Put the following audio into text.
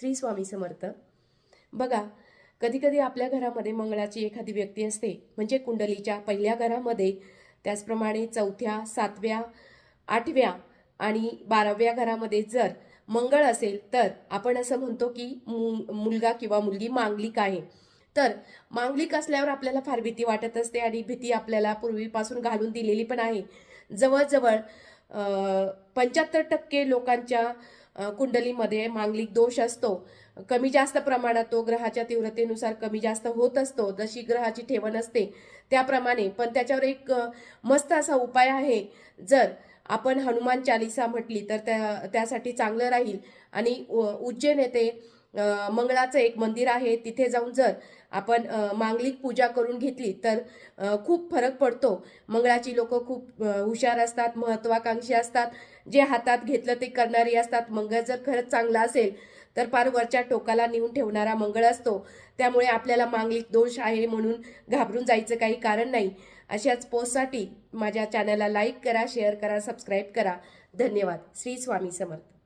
श्री स्वामी समर्थ. बघा कधीकधी आपल्या घरामध्ये मंगळाची एखादी व्यक्ती असते म्हणजे कुंडलीच्या पहिल्या घरामध्ये त्याचप्रमाणे चौथ्या सातव्या आठव्या आणि बाराव्या घरामध्ये जर मंगळ असेल तर आपण असं म्हणतो की मु- मुलगा किंवा मुलगी मांगलिक आहे. तर मांगलिक असल्यावर आपल्याला फार भीती वाटत असते आणि भीती आपल्याला पूर्वीपासून घालून दिलेली पण आहे. जवळजवळ पंच्याहत्तर टक्के लोकांच्या कुंडलीमध्ये मांगलिक दोष असतो. कमी जास्त प्रमाणात तो ग्रहाच्या तीव्रतेनुसार कमी जास्त होत असतो जशी ग्रहाची ठेवण असते त्याप्रमाणे. पण त्याच्यावर एक मस्त असा उपाय आहे जर आपण हनुमान चालिसा म्हटली तर त्या त्यासाठी चांगलं राहील. आणि उ- उज्जैन येथे मंगळाचं एक मंदिर आहे तिथे जाऊन जर आपण मांगलिक पूजा करून घेतली तर खूप फरक पडतो. मंगळाची लोक खूप हुशार असतात महत्वाकांक्षी असतात. जे हातात घेतलं ते करणारी असतात. मंगळ जर खरंच चांगला असेल तर फार वरच्या टोकाला नेऊन ठेवणारा मंगळ असतो. त्यामुळे आपल्याला मांगलिक दोष आहे म्हणून घाबरून जायचं काही कारण नाही. अशाच पोस्टसाठी माझ्या चॅनलला लाईक करा शेअर करा सबस्क्राईब करा. धन्यवाद. श्री स्वामी समर्थ.